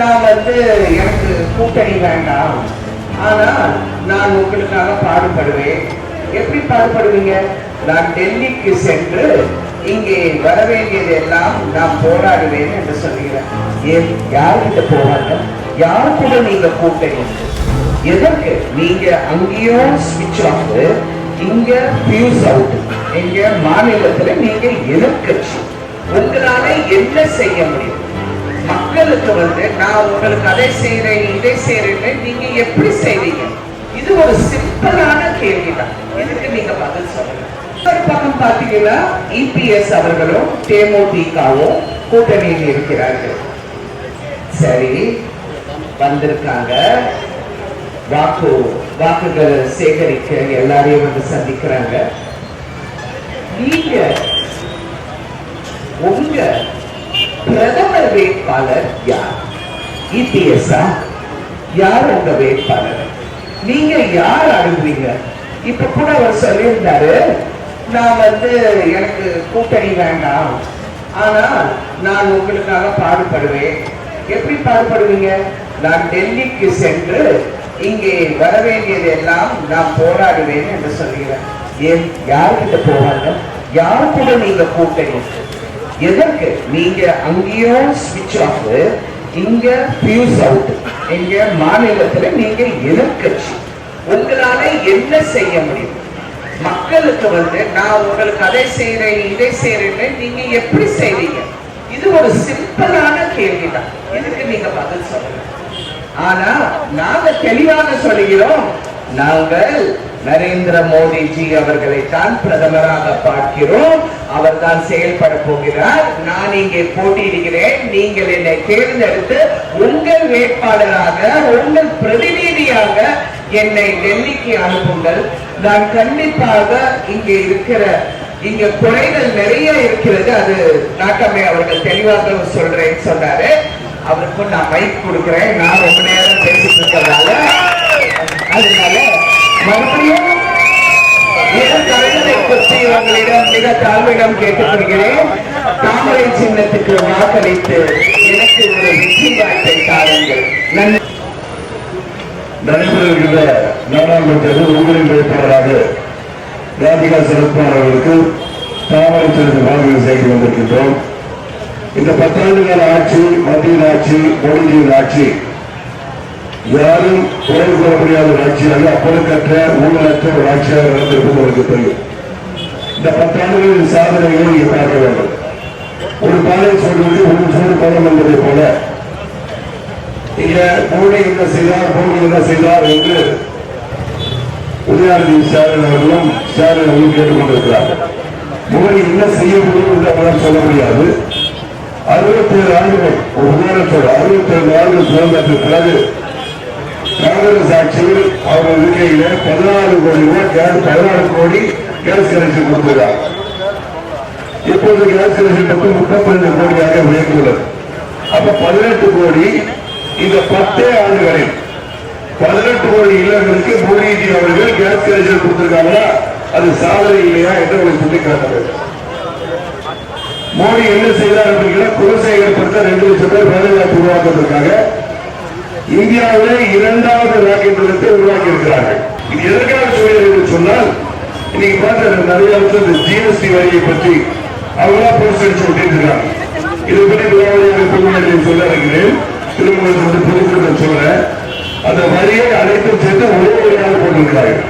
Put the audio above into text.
நான் வந்து எனக்கு கூட்டணி வேண்டாம். ஆனா நான் உங்களுக்காக பாடுபடுவேன். எப்படி பாடுபடுவீங்க? நான் டெல்லிக்கு சென்று இங்கே வர வேண்டியது எல்லாம் நான் போராடுவேன் என்று சொல்கிறேன் ஏன்? யார்கிட்ட போராட்டம் யார் கூட நீங்க கூட்டணி? எதற்கு? நீங்க அங்கேயும் ஸ்விட்ச் ஆஃப் இங்க பியூஸ் அவுட் இங்க மாநிலத்துல நீங்க எதிர்கட்சி உங்களால என்ன செய்ய முடியும்? உங்களுக்கு வந்து நான் உங்களுக்கு அதை செய்யறேன் இதை செய்யறேன் நீங்க எப்படி செய்வீங்க இது ஒரு சிம்பிளான கேள்விதான். இதுக்கு நீங்க பதில் சொல்லுங்க. ஒரு பக்கம் பாத்தீங்கன்னா இபிஎஸ் அவர்களும் தேமுதிகவும் கூட்டணியில் இருக்கிறார்கள். சரி வந்திருக்காங்க. வாக்கு வாக்குகளை சேகரிக்க எல்லாரையும் வந்து சந்திக்கிறாங்க. நீங்க உங்க பிரதமர் வேட்பாளர் யார்? இபிஎஸ்ஆ யார் உங்க வேட்பாளர்? நீங்க யார் அழுகுறீங்க இப்ப கூட அவர் சொல்லியிருந்தாரு நான் வந்து எனக்கு கூட்டணி வேண்டாம். ஆனா நான் உங்களுக்காக பாடுபடுவேன். எப்படி பாடுபடுவீங்க? நான் டெல்லிக்கு சென்று இங்கே வர வேண்டியது எல்லாம் நான் போராடுவேன் என்று சொல்கிறேன் ஏன்? யார்கிட்ட போவாங்க? யார் நீங்க கூட்டணி? எதற்கு? நீங்க அங்கேயும் ஸ்விட்ச் ஆஃப் இங்க பியூஸ் அவுட் இங்க மாநிலத்துல நீங்க எதிர்க்கட்சி. உங்களால என்ன செய்ய முடியும்? மக்களுக்கு வந்து நான் உங்களுக்கு அதை செய்யறேன் இதை செய்யறேன்னு நீங்க எப்படி செய்வீங்க? இது ஒரு சிம்பிளான கேள்விதான். இதுக்கு நீங்க பதில் சொல்லுங்க ஆனா நாங்க தெளிவாக சொல்லுகிறோம் நாங்கள் நரேந்திர மோடிஜி அவர்களை தான் பிரதமராக பார்க்கிறோம். அவர் தான் செயல்பட போகிறார். நான் இங்கே போட்டியிடுகிறேன். நீங்கள் என்னை தேர்ந்தெடுத்து உங்கள் வேட்பாளராக உங்கள் பிரதிநிதியாக என்னை டெல்லிக்கு அனுப்புங்கள். நான் கண்டிப்பாக இங்கே இருக்கிற இங்க குறைகள் நிறைய இருக்கிறது. அது நாட்டம்மை அவர்கள் தெளிவாக சொல்றேன்னு சொன்னாரு. அவருக்கும் நான் மைக் கொடுக்கிறேன். நான் ரொம்ப நேரம் பற்றி உங்களிடம் மிக தாழ்விடம் கேட்டுக்கொள்கிறேன். தாமரை சின்னத்துக்கு வாக்களித்து எனக்கு ஒரு வெற்றி வாய்ப்பை தாருங்கள். நன்றி. நடைபெறுகின்ற உங்களின் வேட்பாளராக ராதிகா சரத்குமார் அவர்களுக்கு தாமரை வாக்குகள் வந்திருக்கின்றோம். இந்த பத்தாண்டு கால ஆட்சி மத்தியில் ஆட்சி மோடிஜியின் ஆட்சி யாரும் குறை கூற முடியாத ஒரு ஆட்சியாக ஊழலற்ற ஒரு ஆட்சியாக நடந்திருப்பது உங்களுக்கு தெரியும். இந்த பத்தாண்டுகளின் சாதனைகளை இங்கே பார்க்க வேண்டும் ஒரு பாலை சொல்வது ஒரு சூடு பலம் என்பதை போல. இங்க மோடி என்ன செய்தார் மோடி என்ன செய்தார் என்று உதயாநிதி ஸ்டாலின் அவர்களும் ஸ்டாலின் அவர்களும் கேட்டுக்கொண்டிருக்கிறார்கள். மோடி என்ன செய்ய முடியும் என்று அவரால் சொல்ல முடியாது. அறுபத்தி ஏழு ஆண்டுகள் ஒரு உதாரணத்தோடு அறுபத்தி ஏழு ஆண்டுகள் சுதந்திரத்திற்கு பிறகு காங்கிரஸ் ஆட்சியில் அவர்கள் இருக்கையில் பதினாறு கோடி ரூபாய் கேஸ் பதினாறு கோடி கேஸ் கனெக்ஷன் கொடுத்திருக்காங்க இப்போது கேஸ் கனெக்ஷன் மட்டும் முப்பத்தி கோடியாக உயர்ந்துள்ளது. அப்ப பதினெட்டு கோடி இந்த பத்தே ஆண்டுகளில் பதினெட்டு கோடி இல்லங்களுக்கு மோடிஜி அவர்கள் கேஸ் கனெக்ஷன் கொடுத்திருக்காங்களா? அது சாதனை இல்லையா என்று உங்களுக்கு சுட்டிக்காட்ட வேண்டும் மோடி என்ன செய்தார் அப்படிங்கிற குலசேகரப்படுத்த ரெண்டு லட்சம் பேர் வேலைவாய்ப்பு உருவாக்குவதற்காக இந்தியாவிலே இரண்டாவது ராக்கெட் நிலையத்தை உருவாக்கி இருக்கிறார்கள் இது எதற்காக சொல்கிறேன் என்று சொன்னால் இன்னைக்கு பார்த்த நிறைய வந்து இந்த ஜிஎஸ்டி வரியை பற்றி அவங்களா போஸ்ட் அடிச்சு விட்டிருக்கிறாங்க இதை பற்றி விவாதியாக பொதுமக்களில் சொல்ல இருக்கிறேன்? திருமணத்தை வந்து பொதுக்கூட்டம் சொல்றேன். அந்த வரியை அனைத்தும் சேர்த்து ஒரே வழியாக போட்டிருக்கிறார்கள்.